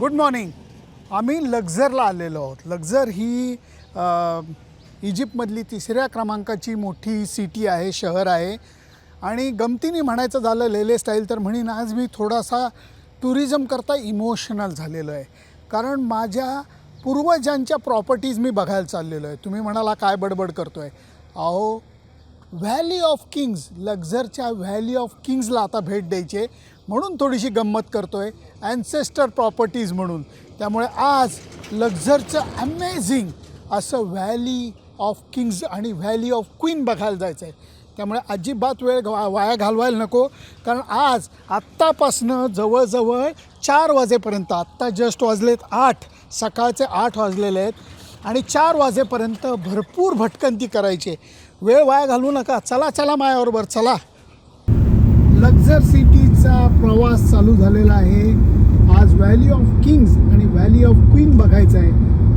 Good morning आम्ही लक्झरला आलेलो आहोत. लक्झर ही इजिप्तमधली तिसऱ्या क्रमांकाची मोठी सिटी आहे शहर आहे. आणि गमतीने म्हणायचं झालं लेले स्टाईल तर म्हणीन आज मी थोडासा टुरिझम करता इमोशनल झालेलो आहे. कारण माझ्या पूर्वजांच्या प्रॉपर्टीज मी बघायला चाललेलो आहे. तुम्ही म्हणाला काय बडबड करतो आहे अहो व्हॅली ऑफ किंग्ज लक्झरच्या व्हॅली ऑफ किंग्जला आता भेट द्यायची म्हणून थोडीशी गंमत करतो आहे ॲन्सेस्टर प्रॉपर्टीज म्हणून. त्यामुळे आज लक्झरचं अमेझिंग असं व्हॅली ऑफ किंग्ज आणि व्हॅली ऑफ क्वीन बघायला जायचं आहे त्यामुळे अजिबात वेळ वाया घालवायला नको. कारण आज आत्तापासनं जवळजवळ चार वाजेपर्यंत आत्ता जस्ट वाजलेत आठ सकाळचे आठ वाजलेले आहेत. आणि चार वाजेपर्यंत भरपूर भटकंती करायची वेळ वाया घालवू नका. चला चला माझ्याबरोबर चला. लक्झर सी प्रवास चालू झालेला आहे. आज व्हॅली ऑफ किंग्ज आणि व्हॅली ऑफ क्वीन बघायचं आहे.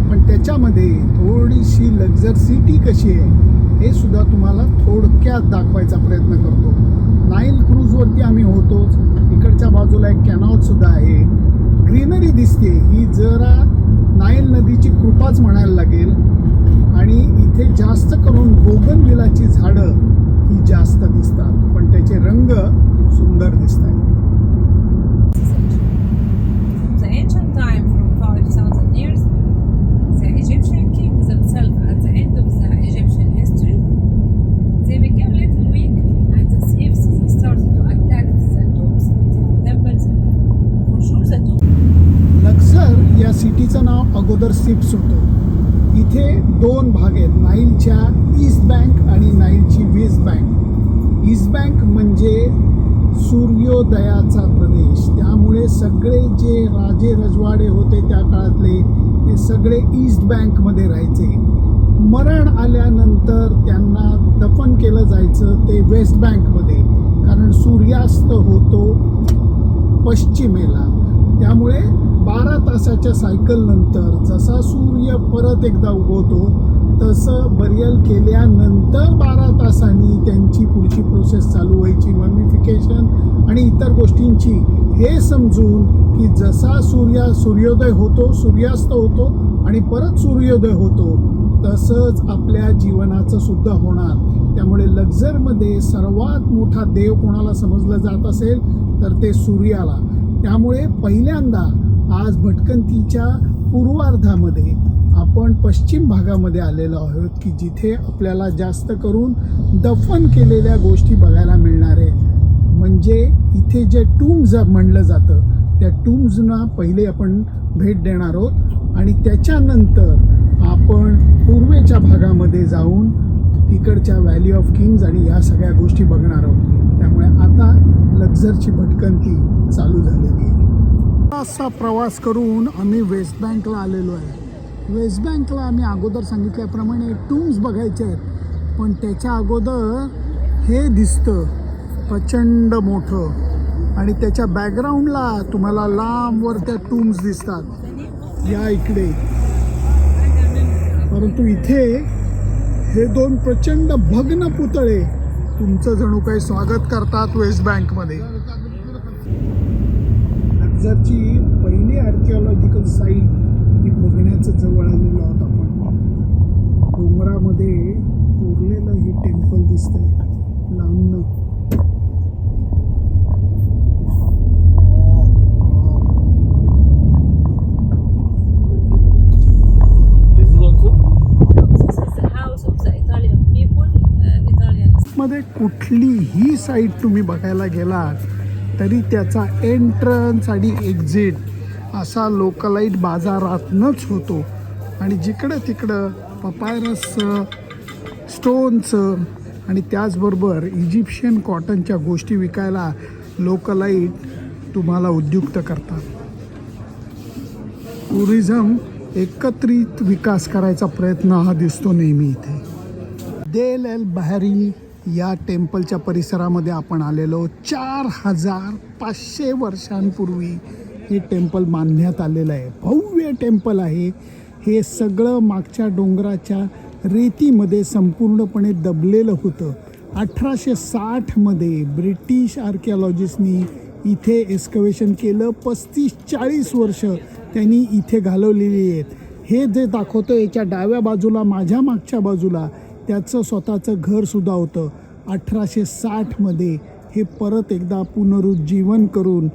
पण त्याच्यामध्ये थोडीशी लक्झर सिटी कशी आहे हे सुद्धा तुम्हाला थोडक्यात दाखवायचा प्रयत्न करतो. नाईल क्रूजवरती आम्ही होतोच. इकडच्या बाजूला एक कॅनॉलसुद्धा आहे. ग्रीनरी दिसते. ही जरा नाईल नदीची कृपाच म्हणायला लागेल. आणि इथे जास्त करून बोगनविलाची झाडं ही जास्त दिसतात. पण त्याचे रंग बँकमध्ये राहायचे. मरण आल्यानंतर त्यांना दफन केलं जायचं ते वेस्ट बँकमध्ये कारण सूर्यास्त होतो पश्चिमेला. त्यामुळे बारा तासाच्या सायकलनंतर जसा सूर्य परत एकदा उगवतो तसं बरियल केल्यानंतर बारा तासांनी त्यांची पुढची प्रोसेस चालू व्हायची. मम्मिफिकेशन आणि इतर गोष्टींची. हे समजून की जसा सूर्या सूर्योदय होतो सूर्यास्त होतो आणि परत सूर्योदय होतो तसंच आपल्या जीवनाचं सुद्धा होणार. त्यामुळे लक्झरमध्ये सर्वात मोठा देव कोणाला समजलं जात असेल तर ते सूर्याला. त्यामुळे पहिल्यांदा आज भटकंतीच्या पूर्वार्धामध्ये आपण पश्चिम भागामध्ये आलेलो आहोत की जिथे आपल्याला जास्त करून दफन केलेल्या गोष्टी बघायला मिळणार आहेत. म्हणजे इथे जे टूम्ज म्हणलं जातं त्या टूम्जना पहिले आपण भेट देणार आहोत. आणि त्याच्यानंतर आपण पूर्वेच्या भागामध्ये जाऊन तिकडच्या व्हॅली ऑफ किंग्ज आणि या सगळ्या गोष्टी बघणार आहोत. त्यामुळे आता लक्झरची भटकंती चालू झालेली आहे. असा प्रवास करून आम्ही वेस्ट बँकला आलेलो आहे. वेस्ट बँकला आम्ही अगोदर सांगितल्याप्रमाणे टूम्स बघायचे आहेत. पण त्याच्या अगोदर हे दिसतं प्रचंड मोठं. आणि त्याच्या बॅकग्राऊंडला तुम्हाला लांबवर त्या टूम्स दिसतात. या इकडे. परंतु इथे हे दोन प्रचंड भग्न पुतळे तुमचं जणू काही स्वागत करतात वेस्ट बँकमध्ये लक्झरची पहिली आर्किओलॉजिकल साईट ही बघण्याचं जवळ आलेलो आहोत आपण. डोंगरामध्ये कोरलेलं हे टेम्पल दिसतंय. लांबणं This is also This is the house of the Italian people, uh, Italian मध्ये कुठलीही साईट तुम्ही बघायला गेलात तरी त्याचा एंट्रन्स आणि एक्झिट असा लोकलाईट बाजारातनंच होतो. आणि जिकडं तिकडं पपायरसचं स्टोनचं आणि त्याचबरोबर इजिप्शियन कॉटनच्या गोष्टी विकायला लोकलाईट तुम्हाला उद्युक्त करतात. टुरिझम एकत्रित विकास करायचा प्रयत्न हा दिसतो नेहमी इथे. देल एल बहरी या टेम्पलच्या परिसरामध्ये आपण आलेलो चार हजार पाचशे वर्षांपूर्वी हे टेम्पल मानण्यात आलेलं आहे. भव्य टेम्पल आहे. हे सगळं मागच्या डोंगराच्या रेतीमध्ये संपूर्णपणे दबलेलं होतं. अठराशे साठमध्ये ब्रिटिश आर्किओलॉजिस्टनी इथे एस्कवेशन केलं. पस्तीस चाळीस वर्ष त्यांनी इथे घालवलेली आहेत. हे जे दाखवतं याच्या डाव्या बाजूला माझ्या मागच्या बाजूला त्याचं स्वतःचं घरसुद्धा होतं. अठराशे साठमध्ये हे परत एकदा पुनरुज्जीवन करून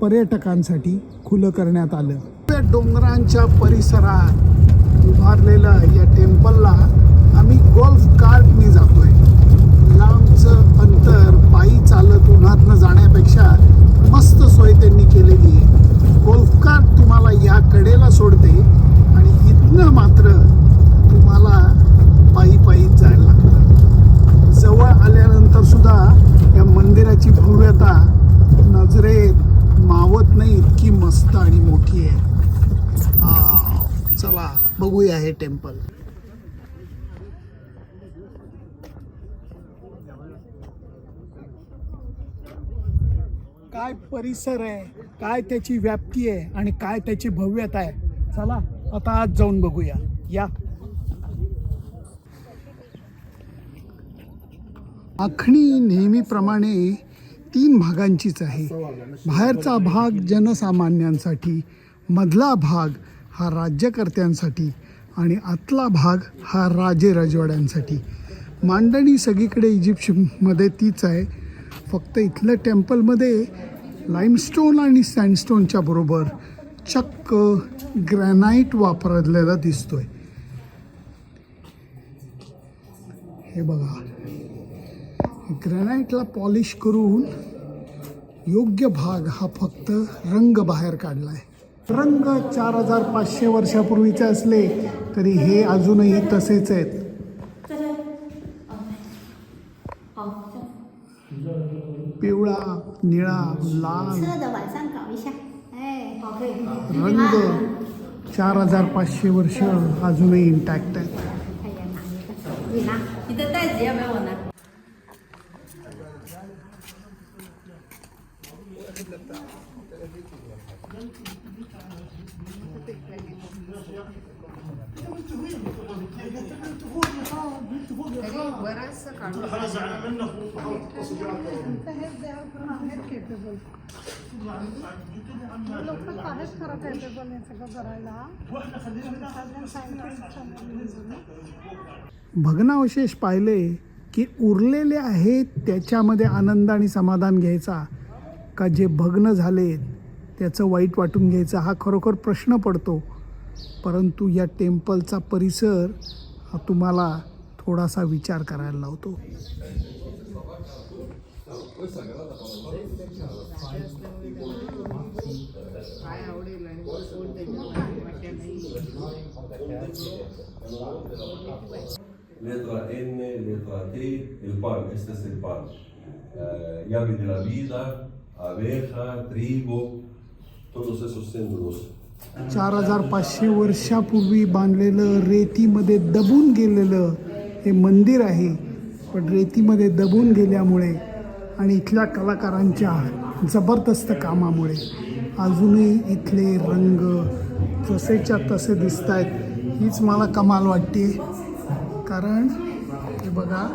पर्यटकांसाठी खुलं करण्यात आलं. त्या डोंगरांच्या परिसरात उभारलेलं या टेम्पलला आम्ही गोल्फ कार्टने जातोय. लांबचं अंतर पायी चालत उन्हातनं जाण्यापेक्षा मस्त सोय त्यांनी केलेली आहे. गोल्फ तुम्हाला या कडेला सोडते आणि इथनं मात्र तुम्हाला पायी पायी जायला लागतं. जवळ आल्यानंतर सुद्धा या मंदिराची भव्यता नजरेत मावत नाही इतकी मस्त आणि मोठी आहे. चला बघूया हे टेम्पल. काय परिसर आहे काय त्याची व्याप्ती आहे आणि काय त्याची भव्यता आहे. चला आता आज जाऊन बघूया. या. आखणी नेहमीप्रमाणे तीन भागांचीच आहे. बाहेरचा भाग जनसामान्यांसाठी मधला भाग हा राज्यकर्त्यांसाठी आणि आतला भाग हा राजे राजवाड्यांसाठी. मांडणी सगळीकडे इजिप्शमध्ये तीच आहे. फक्त इथलं टेम्पलमध्ये लाईमस्टोन आणि सँडस्टोनच्या बरोबर चक्क ग्रॅनाईट वापरलेला दिसतोय. हे बघा. ग्रॅनाईटला पॉलिश करून योग्य भाग हा फक्त रंग बाहेर काढला आहे रंग चार हजार पाचशे वर्षापूर्वीचे असले तरी हे अजूनही तसेच आहेत. पिवळा निळा लाल 车的晚上搞一下，哎，好，可以， रंग चार हजार पाचशे वर्ष अजूनही इंटॅक्ट आहेत 哎呀，拿一个，你拿，你的袋子要不要我拿？ भग्नावशेष पाहिले की उरलेले आहेत त्याच्यामध्ये आनंद आणि समाधान घ्यायचा. का जे भग्न झाले त्याचं वाईट वाटून घ्यायचा हा खरोखर प्रश्न पडतो. परंतु या टेम्पलचा परिसर हा तुम्हाला थोडासा विचार करायला लावतो Letra N, letra T, el pan, este es el pan. Eh, llave de la vida, abeja, trigo, todos esos símbolos. चार हजार पाचशे वर्षापूर्वी बांधलेलं रेतीमध्ये दबून गेलेलं हे मंदिर आहे पण रेतीमध्ये दबून गेल्यामुळे आणि इथल्या कलाकारांच्या जबरदस्त कामामुळे अजूनही इथले रंग जसेच्या तसे दिसत आहेत हीच मला कमाल वाटते. कारण हे बघा.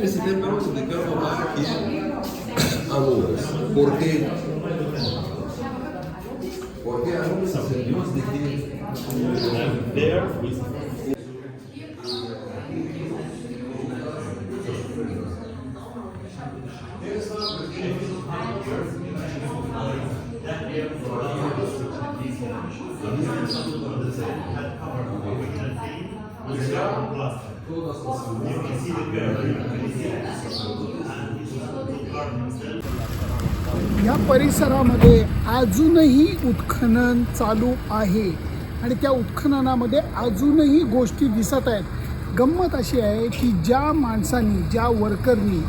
Ese tema vamos a explicarlo más a nuvens. ¿Por qué? ¿Por qué a nuvens? Dios de que... Todas as या परिसरामध्ये अजूनही उत्खनन चालू आहे. आणि त्या उत्खननामध्ये अजूनही गोष्टी दिसत आहेत. गंमत अशी आहे की ज्या माणसांनी ज्या वर्करनी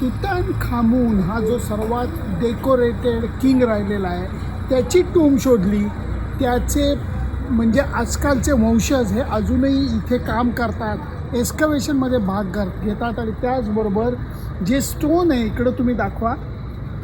तुतान खामून हा जो सर्वात डेकोरेटेड किंग राहिलेला आहे त्याची टूम शोधली. त्याचे म्हणजे आजकालचे वंशज हे अजूनही इथे काम करतात एक्स्कवेशनमध्ये भाग घेतात आणि त्याचबरोबर जे स्टोन आहे इकडं तुम्ही दाखवा.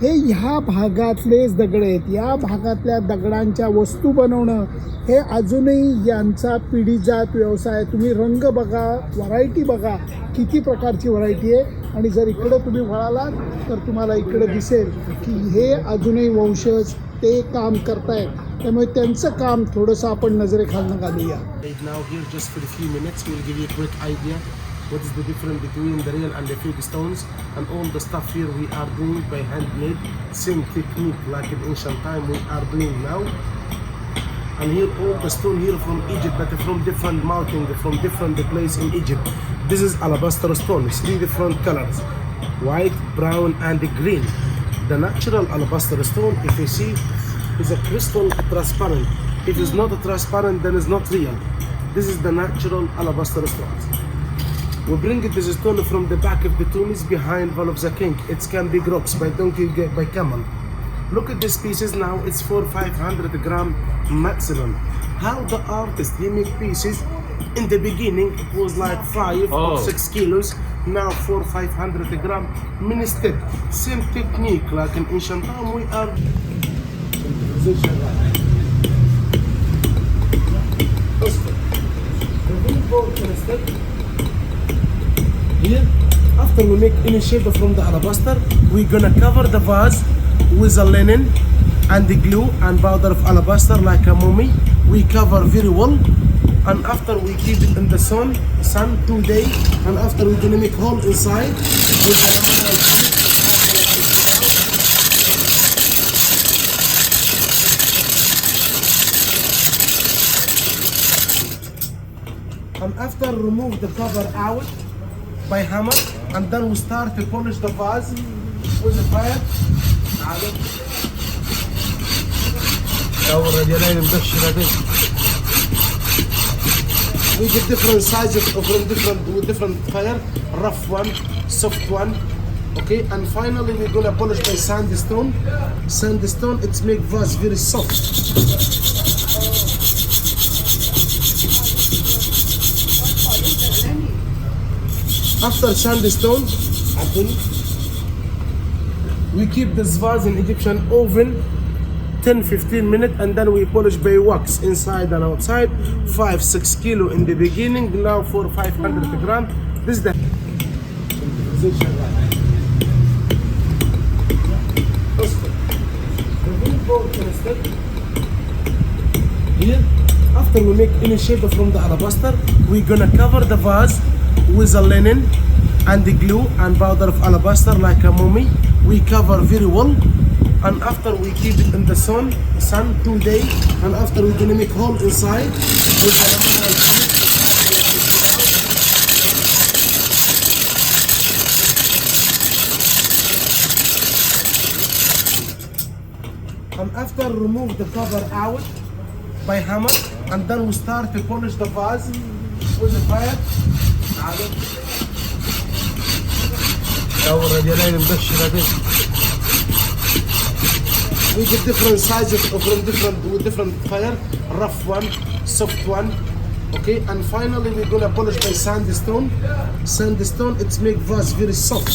हे ह्या भागातलेच दगड आहेत. या भागातल्या दगडांच्या वस्तू बनवणं हे अजूनही यांचा पिढीजात व्यवसाय आहे. तुम्ही रंग बघा व्हरायटी बघा किती प्रकारची व्हरायटी आहे. आणि जर इकडं तुम्ही वळालात तर तुम्हाला इकडं दिसेल की हे अजूनही वंशज ते काम करतायत. त्यामुळे त्यांचं काम थोडंसं आपण नजरेखालनं घालूया. What is the difference between the real and the fake stones? And all the stuff here we are doing by handmade same technique like in ancient time we are doing now. And here all the stone here from Egypt but from different mountain from different place in Egypt. This is alabaster stone three different colors. White brown and green. The natural alabaster stone if you see is a crystal transparent. If it's not transparent then it's not real. This is the natural alabaster stone we bring it this stone from the back of the tomb is behind one of the king. It can be rocks by donkey eh, by camel. Look at these pieces now. It's for 500 gram maximum. How the artist he make pieces. In the beginning it was like five or Oh. six kilos. Now for 500 gram. Mini step same technique like in ancient time we are Here, after we make any shape from the alabaster, we're gonna cover the vase with a linen and the glue and powder of alabaster like a mummy. We cover very well, and after we keep it in the sun, sun two days, and after we're gonna make hole inside and after remove the cover out by hammer and then we start to polish the vase with the fire. We get different sizes of from different with different fire. Rough one soft one okay? And finally we're gonna polish by sandstone. Sandstone it's make vase very soft After sandstone, we keep this vase in Egyptian oven 10-15 minutes and then we polish by wax inside and outside. 5-6 kilo in the beginning now for 500 gram this is the Here, after we make any shape from the alabaster, we're gonna cover the vase with a linen and the glue and powder of alabaster like a mummy. We cover very well, and after we keep it in the sun, sun two days, and after we're gonna make hole inside. And after remove the cover out by hammer, and then we start to polish the vase with the fire. We get different sizes from different with different fire, rough one, soft one. Okay, and finally we're gonna polish by sandstone. Sandstone, it's make vase very soft.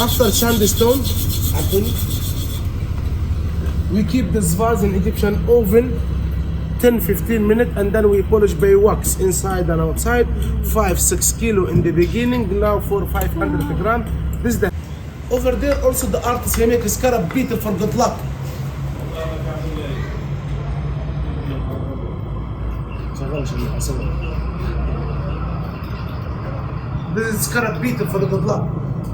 After sandstone, happen, we keep this vase in Egyptian oven 10-15 minutes and then we polish bay wax inside and outside. 5-6 kilo in the beginning now for 500 gram. This is the over there also the artist he make his scarab beetle for good luck. This is scarab beetle for the good luck.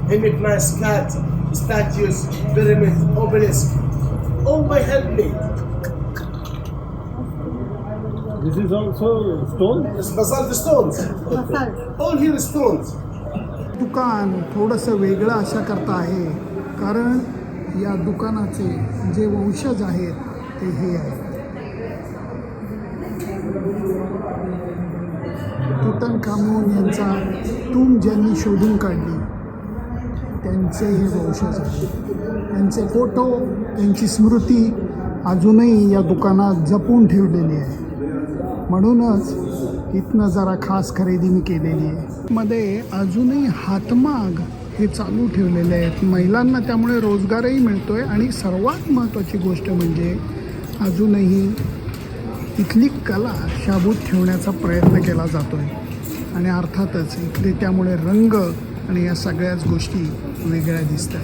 He make nice cat statues pyramids obelisk By handmade. This is also stone? It's basalt stones. All here is stones. दुकान थोडंसं वेगळं अशा करता आहे कारण या दुकानाचे जे वंशज आहेत ते हे आहेत तुतन कामून यांचा टूम ज्यांनी शोधून काढली त्यांचे हे वंशज आहेत. त्यांचे फोटो त्यांची स्मृती अजूनही या दुकानात जपून ठेवलेली आहे. म्हणूनच इथनं जरा खास खरेदी मी केलेली आहे. मध्ये अजूनही हातमाग हे चालू ठेवलेले आहेत. महिलांना त्यामुळे रोजगारही मिळतो आहे आणि सर्वात महत्त्वाची गोष्ट म्हणजे अजूनही इथली कला शाबूत ठेवण्याचा प्रयत्न केला जातो आहे आणि अर्थातच इथले त्यामुळे रंग आणि या सगळ्याच गोष्टी alegrarista.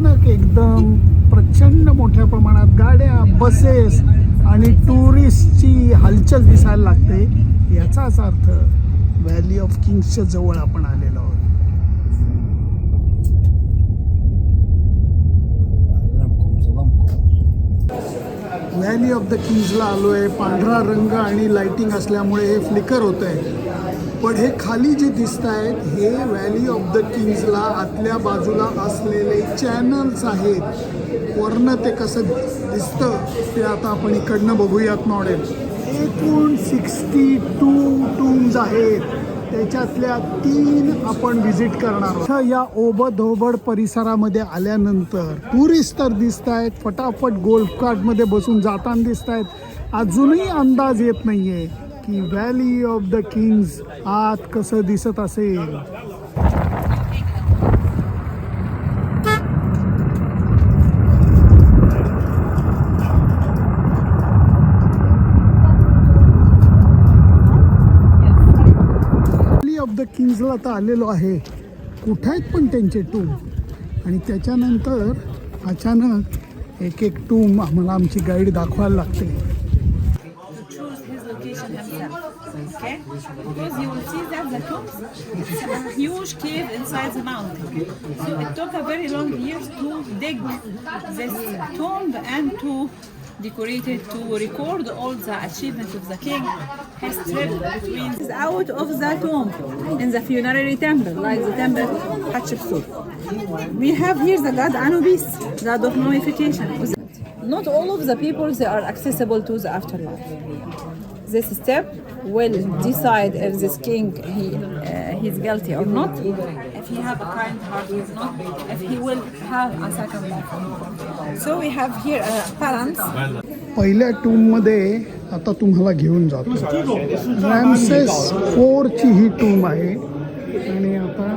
अचानक एकदम प्रचंड मोठ्या प्रमाणात गाड्या बसेस आणि टुरिस्टची हालचाल दिसायला लागते. याचाच अर्थ व्हॅली ऑफ किंग्सच्या जवळ आपण आलेलो आहोत. व्हॅली ऑफ द किंग्जला आलो आहे पांढरा रंग आणि लाइटिंग असल्यामुळे हे फ्लिकर होत आहे पण हे खाली जे दिसत आहेत हे व्हॅली ऑफ द किंग्जला आतल्या बाजूला असलेले चॅनल्स आहेत. वरनं ते कसं दिसतं ते आता आपण इकडनं बघूयात मॉडेल एकूण सिक्स्टी टू टूम्स आहेत. त्याच्यातल्या तीन आपण व्हिजिट करणार आहोत. या ओबधोबड परिसरामध्ये आल्यानंतर टुरिस्ट तर दिसत आहेत फटाफट गोल्फ कार्टमध्ये बसून जाताना दिसत आहेत. अजूनही अंदाज येत नाही आहे की व्हॅली ऑफ द किंग्ज आत कसं दिसत असेल? व्हॅली ऑफ द किंग्जला तर आलेलो आहे. कुठं आहेत पण त्यांचे टूम? आणि त्याच्यानंतर अचानक एक एक टूम आम्हाला आमची गाईड दाखवायला लागते. Okay? Because you will see that the tombs, it's a huge cave inside the mountain. So it took a very long years to dig this tomb and to decorate it to record all the achievements of the king. His trip between is out of the tomb in the funerary temple, like the temple Hatshepsut. We have here the god Anubis, god of mummification. Not all of the people they are accessible to the afterlife. This step will decide if this king he uh, he's guilty or not, if he have a kind heart or not, if he will have a second life. So we have here uh, parents. पहिल्या टूममध्ये आता तुम्हाला घेऊन जातो रॅमसेस फोरची ही टूम आहे आणि आता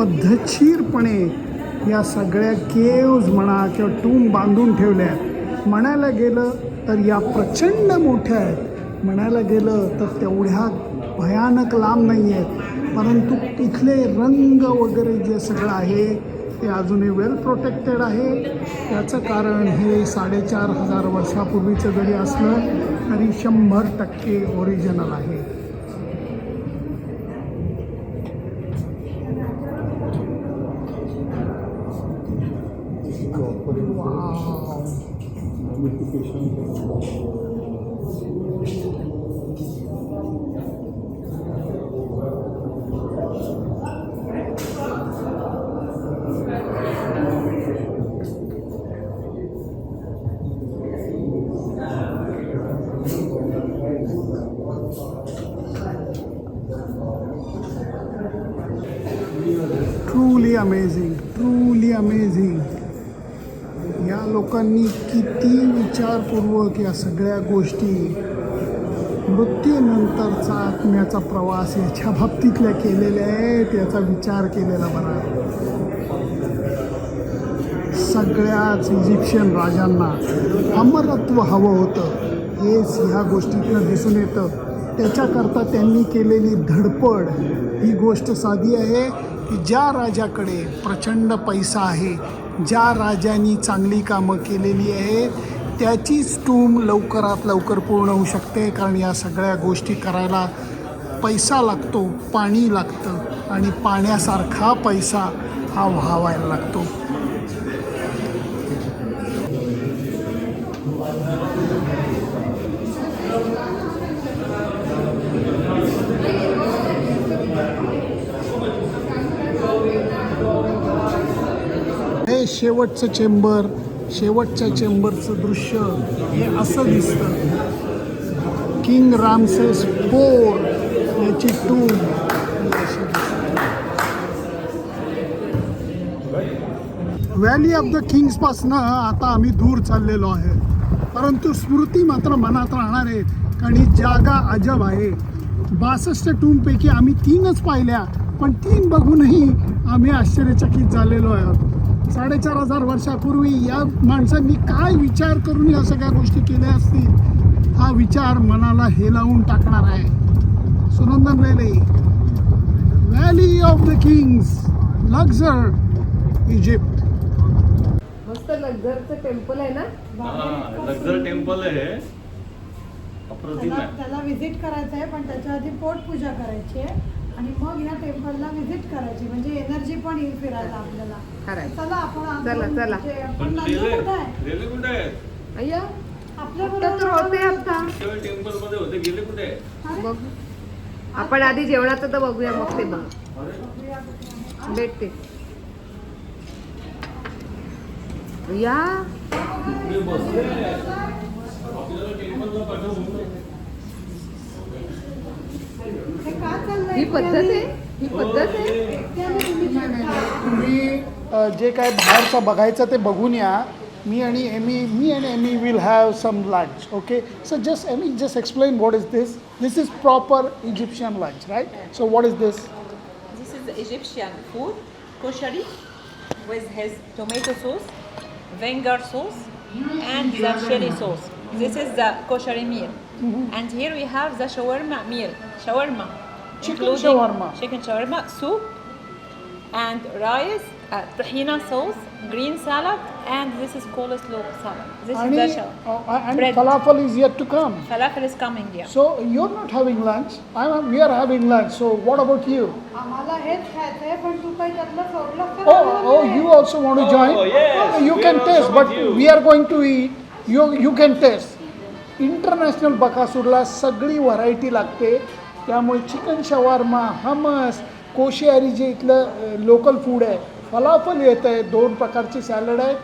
पद्धतशीरपणे या सगळ्या केव्ज म्हणा किंवा टूम बांधून ठेवल्या आहेत. म्हणायला गेलं तर या प्रचंड मोठ्या आहेत. म्हणायला गेलं तर तेवढ्या भयानक लांब नाही आहेत. परंतु तिथले रंग वगैरे जे सगळं आहे ते अजूनही वेल प्रोटेक्टेड आहे. त्याचं कारण हे साडेचार हजार वर्षापूर्वीचं जरी असलं तरी शंभर टक्के ओरिजिनल आहे. विचारपूर्वक या सगळ्या गोष्टी मृत्यूनंतरचा आत्म्याचा प्रवास याच्या बाबतीतल्या केलेल्या आहेत याचा विचार केलेला बरा. सगळ्याच इजिप्शियन राजांना अमरत्व हवं होतं. हेच ह्या गोष्टीतनं दिसून येतं. त्याच्याकरता त्यांनी केलेली धडपड ही गोष्ट साधी आहे की ज्या राजाकडे प्रचंड पैसा आहे ज्या राजांनी चांगली कामं केलेली आहे त्याचीच टूम लवकरात लवकर पूर्ण होऊ शकते कारण या सगळ्या गोष्टी करायला पैसा लागतो पाणी लागतं आणि पाण्यासारखा पैसा हा व्हावायला लागतो. हे शेवटचं चेंबर शेवटच्या चेंबरचं दृश्य हे असं दिसतं. किंग रामसेस फोर याची टूम व्हॅली ऑफ द किंग्सपासनं आता आम्ही दूर चाललेलो आहे. परंतु स्मृती मात्र मनात राहणार आहे. कारण ही जागा अजब आहे. बासष्ट टूमपैकी आम्ही तीनच पाहिल्या. पण तीन बघूनही आम्ही आश्चर्यचकित झालेलो आहोत. साडेचार हजार वर्षापूर्वी या माणसांनी काय विचार करून या सगळ्या गोष्टी केल्या असतील? हा विचार मनाला हेलावून टाकणार आहे. Sunandan Lele valley of the kings Luxor Egypt मस्त लक्झरचं टेम्पल आहे ना? लक्झर टेम्पल आहे. अप्रतिम त्याला व्हिजिट करायचं आहे पण त्याच्या आधी पोट पूजा करायची आहे. आणि मग या टेम्पलला व्हिजिट करायची. म्हणजे एनर्जी पण येईल फिरायला आपल्याला. खरंय. चला आपण आज चला, चला. म्हणजे आपण पण नंदू रेल्वे कुठं आहे? रेल्वे कुठे आहेत अय्या आपल्या आता तर होते आता. टेम्पलमध्ये होते गेले कुठे? बघ. आपण आधी जेवणाचं तर बघूया मग ते बघ भेटते. या ही पद्धत आहे ही पद्धत आहे एकट्याने तुम्ही जेवता. तुम्ही अ, जे काय बाहेरचं बघायचं ते बघून या मी आणि एमी मी आणि Amy will have some lunch okay so just Amy just explain what is this this is proper Egyptian lunch right so what is this This is Egyptian food, koshari, with his tomato sauce, vinegar sauce, and the chili sauce. This is the koshari meal. And here we have the shawarma meal. Shawarma. Chicken including shawarma. Chicken shawarma, soup, and rice, uh, tahina sauce, green salad, and this is coleslaw salad. This आणि is the shawarma. आणि Bread. Falafel is yet to come Falafel is coming here. So you are not having lunch I am we are having lunch so what about you आम्हाला हेच खायचं आहे पण तू काही त्यातलं सोडलं तर Oh, आम्हाला oh, नाही. you also want to join? Oh, yes, You we can are taste, also but with you. we are going to eat. You, you can taste. International बकासूरला सगळी व्हरायटी लागते त्यामुळे चिकन शवारमा हमस कोशियारी जे इथलं local food आहे फलाफल येत आहे दोन प्रकारची सॅलड आहेत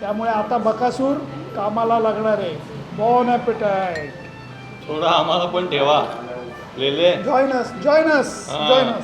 त्यामुळे आता बकासूर कामाला लागणार आहे. बॉन ॲपिटाईट थोडा आम्हाला पण ठेवा. लेले. जॉईन अस जॉईन अस हा. जॉईन अस